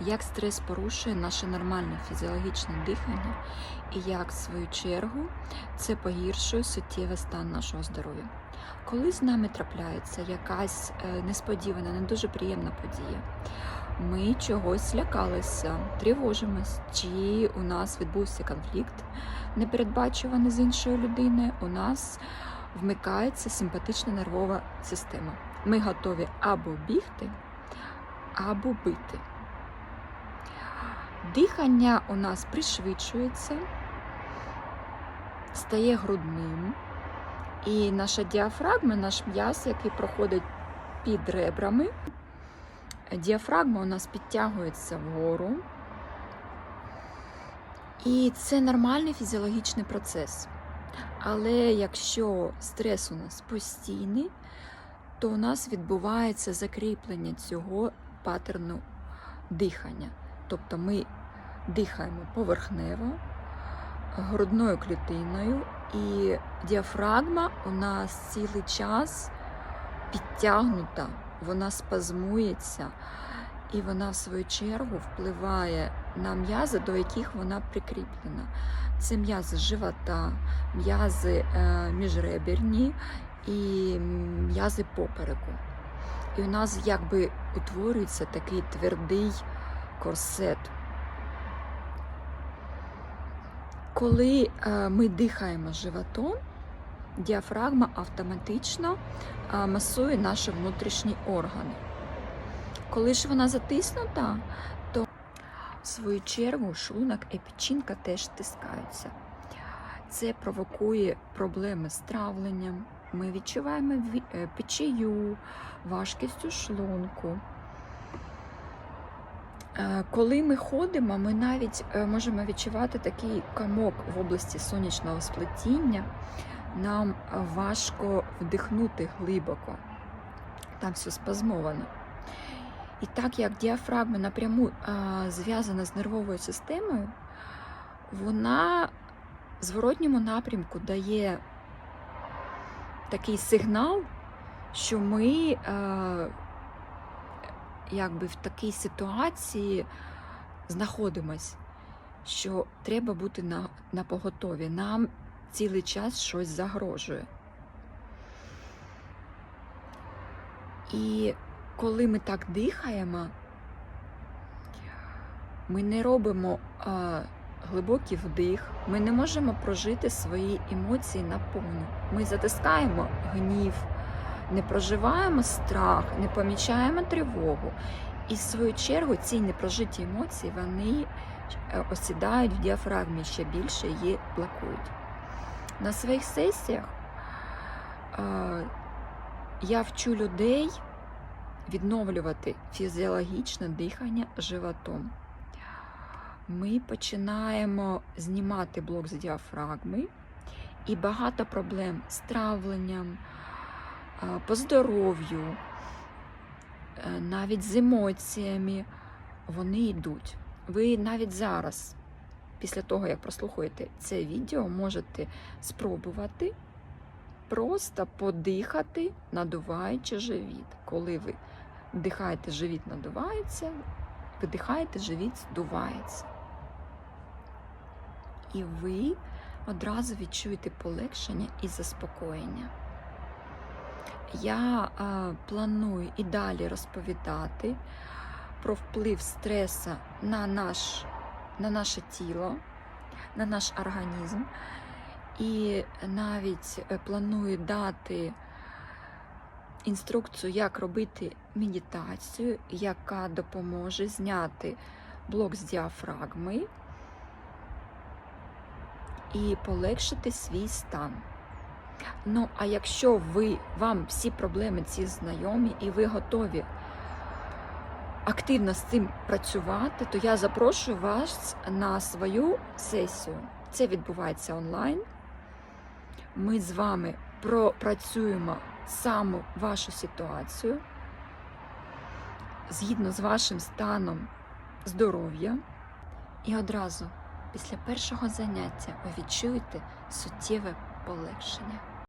як стрес порушує наше нормальне фізіологічне дихання, і як, в свою чергу, це погіршує суттєвий стан нашого здоров'я. Коли з нами трапляється якась е, несподівана, не дуже приємна подія, ми чогось злякалися, тривожимось, чи у нас відбувся конфлікт непередбачуваний з іншою людиною, у нас вмикається симпатична нервова система. Ми готові або бігти, або бити. Дихання у нас пришвидшується, стає грудним, і наша діафрагма, наш м'яз, який проходить під ребрами, діафрагма у нас підтягується вгору. І це нормальний фізіологічний процес. Але якщо стрес у нас постійний, то у нас відбувається закріплення цього паттерну дихання. Тобто ми дихаємо поверхнево, грудною клітиною, і діафрагма у нас цілий час підтягнута, вона спазмується, і вона, в свою чергу, впливає на м'язи, до яких вона прикріплена. Це м'язи живота, м'язи е, міжреберні і м'язи попереку. І у нас якби утворюється такий твердий корсет. Коли е, ми дихаємо животом, діафрагма автоматично е, масує наші внутрішні органи. Коли ж вона затиснута, то в свою чергу шлунок і печінка теж стискаються. Це провокує проблеми з травленням. Ми відчуваємо е, печію, важкість у шлунку. Е, Коли ми ходимо, ми навіть е, можемо відчувати такий комок в області сонячного сплетіння. Нам е, важко вдихнути глибоко. Там все спазмовано. І так як діафрагма напряму зв'язана з нервовою системою, вона в зворотньому напрямку дає такий сигнал, що ми якби в такій ситуації знаходимось, що треба бути на, на поготові. Нам цілий час щось загрожує. І коли ми так дихаємо, ми не робимо а, глибокий вдих, ми не можемо прожити свої емоції наповну. Ми затискаємо гнів, не проживаємо страх, не помічаємо тривогу. І в свою чергу ці непрожиті емоції вони е, осідають в діафрагмі ще більше її блокують. На своїх сесіях е, я вчу людей відновлювати фізіологічне дихання животом. Ми починаємо знімати блок з діафрагми, і багато проблем з травленням, по здоров'ю, е, навіть з емоціями, вони йдуть. Ви навіть зараз, після того, як прослухаєте це відео, можете спробувати просто подихати, надуваючи живіт. Коли ви вдихаєте, живіт надувається, видихаєте, живіт здувається. І ви одразу відчуєте полегшення і заспокоєння. Я планую і далі розповідати про вплив стресу на, наш, на наше тіло, на наш організм. І навіть е, планую дати інструкцію, як робити медитацію, яка допоможе зняти блок з діафрагми і полегшити свій стан. Ну, а якщо ви, вам всі проблеми ці знайомі і ви готові активно з цим працювати, то я запрошую вас на свою сесію. Це відбувається онлайн. Ми з вами пропрацюємо саму вашу ситуацію згідно з вашим станом здоров'я. І одразу після першого заняття ви відчуєте суттєве полегшення.